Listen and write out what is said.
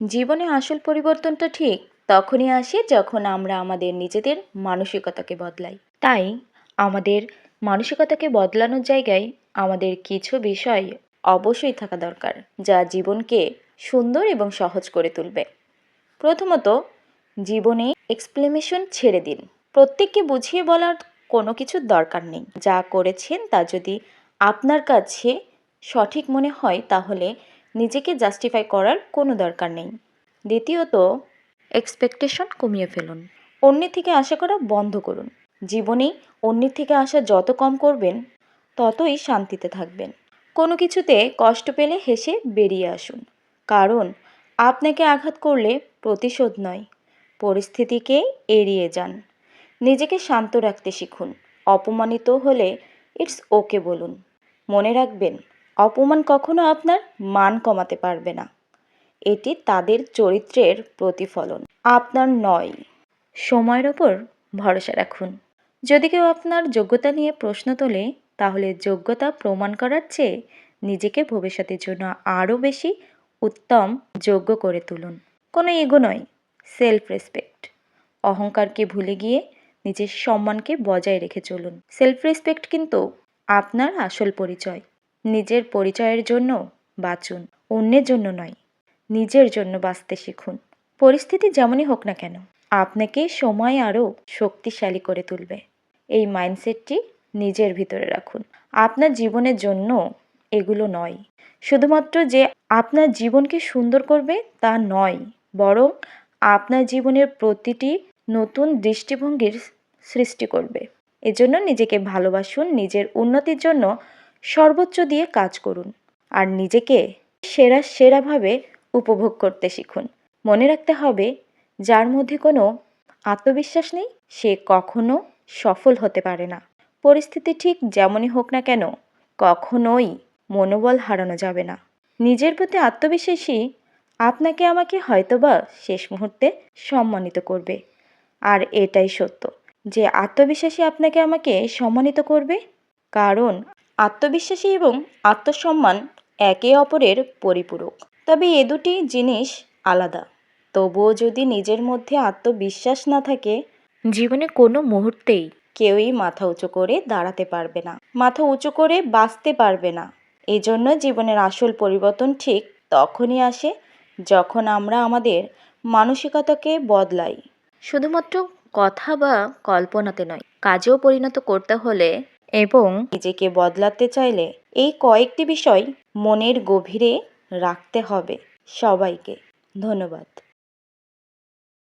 জীবনে আসল পরিবর্তনটা ঠিক তখনই আসে যখন আমরা আমাদের নিজেদের মানসিকতাকে বদলাই। তাই আমাদের মানসিকতাকে বদলানোর জায়গায় আমাদের কিছু বিষয় অবশ্যই থাকা দরকার, যা জীবনকে সুন্দর এবং সহজ করে তুলবে। প্রথমত, জীবনে এক্সপ্লেনেশন ছেড়ে দিন। প্রত্যেককে বুঝিয়ে বলার কোনো কিছুর দরকার নেই। যা করেছেন তা যদি আপনার কাছে সঠিক মনে হয়, তাহলে নিজেকে জাস্টিফাই করার কোনো দরকার নেই। দ্বিতীয়ত এক্সপেকটেশন কমিয়ে ফেলুন। অন্যের থেকে আশা করা বন্ধ করুন। জীবনে অন্যের থেকে আশা যত কম করবেন, ততই শান্তিতে থাকবেন। কোনো কিছুতে কষ্ট পেলে হেসে বেরিয়ে আসুন। কারণ, আপনাকে আঘাত করলে প্রতিশোধ নয়। পরিস্থিতিকে এড়িয়ে যান। নিজেকে শান্ত রাখতে শিখুন। অপমানিত হলে ইটস ওকে বলুন। মনে রাখবেন অপমান কখনো আপনার মান কমাতে পারবে না। এটি তাদের চরিত্রের প্রতিফলন। আপনার নয়। সময়ের ওপর ভরসা রাখুন। যদি কেউ আপনার যোগ্যতা নিয়ে প্রশ্ন তোলে, তাহলে যোগ্যতা প্রমাণ করার চেয়ে নিজেকে ভবিষ্যতের জন্য আরও বেশি উত্তম, যোগ্য করে তুলুন। কোনো এগো নয় সেলফ রেসপেক্ট অহংকারকে ভুলে গিয়ে নিজের সম্মানকে বজায় রেখে চলুন। সেলফ রেসপেক্ট কিন্তু আপনার আসল পরিচয়। নিজের পরিচয়ের জন্য বাঁচুন, অন্যের জন্য নয়, নিজের জন্য বাঁচতে শিখুন। পরিস্থিতি যেমনই হোক না কেন, আপনাকে সময় আরও শক্তিশালী করে তুলবে। এই মাইন্ডসেটটি নিজের ভিতরে রাখুন। আপনার জীবনের জন্য এগুলো নয়, শুধুমাত্র যে আপনার জীবনকে সুন্দর করবে তা নয়, বরং আপনার জীবনের প্রতিটি নতুন দৃষ্টিভঙ্গির সৃষ্টি করবে। এজন্য নিজেকে ভালোবাসুন, নিজের উন্নতির জন্য সর্বোচ্চ দিয়ে কাজ করুন আর নিজেকে সেরা সেরাভাবে উপভোগ করতে শিখুন। মনে রাখতে হবে, যার মধ্যে কোনো আত্মবিশ্বাস নেই, সে কখনো সফল হতে পারে না। পরিস্থিতি ঠিক যেমনই হোক না কেন, কখনোই মনোবল হারানো যাবে না। নিজের প্রতি আত্মবিশ্বাসী আপনাকে আমাকে হয়তোবা শেষ মুহূর্তে সম্মানিত করবে। আর এটাই সত্য, যে আত্মবিশ্বাসী আপনাকে আমাকে সম্মানিত করবে, কারণ আত্মবিশ্বাসী এবং আত্মসম্মান একে অপরের পরিপূরক। তবে এ দুটি জিনিস আলাদা। তবুও যদি নিজের মধ্যে আত্মবিশ্বাস না থাকে, জীবনে কোনো মুহূর্তেই কেউই মাথা উঁচু করে দাঁড়াতে পারবে না, মাথা উঁচু করে বাঁচতে পারবে না। এই জন্য জীবনের আসল পরিবর্তন ঠিক তখনই আসে যখন আমরা আমাদের মানসিকতাকে বদলাই। শুধুমাত্র কথা বা কল্পনাতে নয়, কাজেও পরিণত করতে হলে এবং নিজেকে বদলাতে চাইলে এই কয়েকটি বিষয় মনের গভীরে রাখতে হবে সবাইকে। ধন্যবাদ।